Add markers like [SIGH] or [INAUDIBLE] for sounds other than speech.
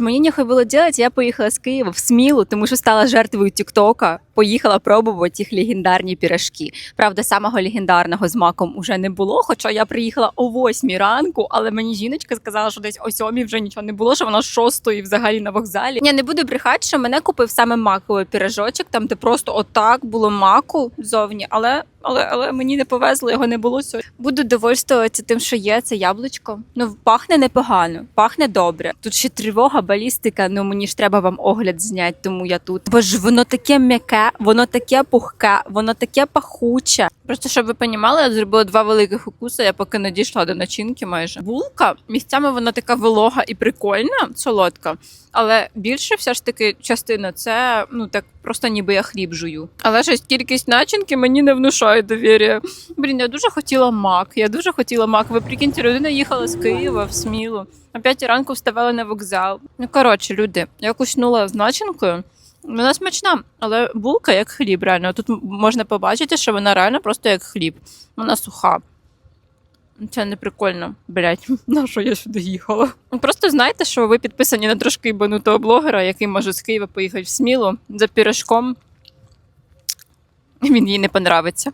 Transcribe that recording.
Мені нехай було делать, я поїхала з Києва в Смілу, тому що стала жертвою Тіктока. Поїхала пробувати їх легендарні пірашки. Правда, самого легендарного з маком уже не було. Хоча я приїхала о 8 ранку, але мені жіночка сказала, що десь о 7 вже нічого не було, що вона 6 взагалі на вокзалі. Я не буду брехати, що мене купив саме маковий пірожочок, там де просто отак було маку зовні, але. Але, але мені не повезло, його не було сьогодні. Буду довольствуватися тим, що є це яблучко. Ну пахне непогано, пахне добре. Тут ще тривога, балістика. Ну мені ж треба вам огляд зняти, тому я тут. Бо ж воно таке м'яке, воно таке пухке, воно таке пахуче. Просто щоб ви понімали, я зробила два великих укуси, я поки не дійшла до начинки майже. Булка місцями вона така волога і прикольна, солодка. Але більше все ж таки частина це ну так просто ніби я хліб жую. Але щось кількість начинки мені не внушає довір'я. Блін, я дуже хотіла мак. Я дуже хотіла мак. Ви прикиньте, людина їхала з Києва в Смілу. О п'ятій ранку вставала на вокзал. Ну коротше, люди, я куснула з начинкою. Вона смачна, але булка як хліб, реально. Тут можна побачити, що вона реально просто як хліб. Вона суха. Це не прикольно, блять. [LAUGHS] На що я сюди їхала? Ну, Просто знайте, що ви підписані на трошки ібанутого блогера, який може з Києва поїхати в Смілу за пірашком. Він їй не понравиться.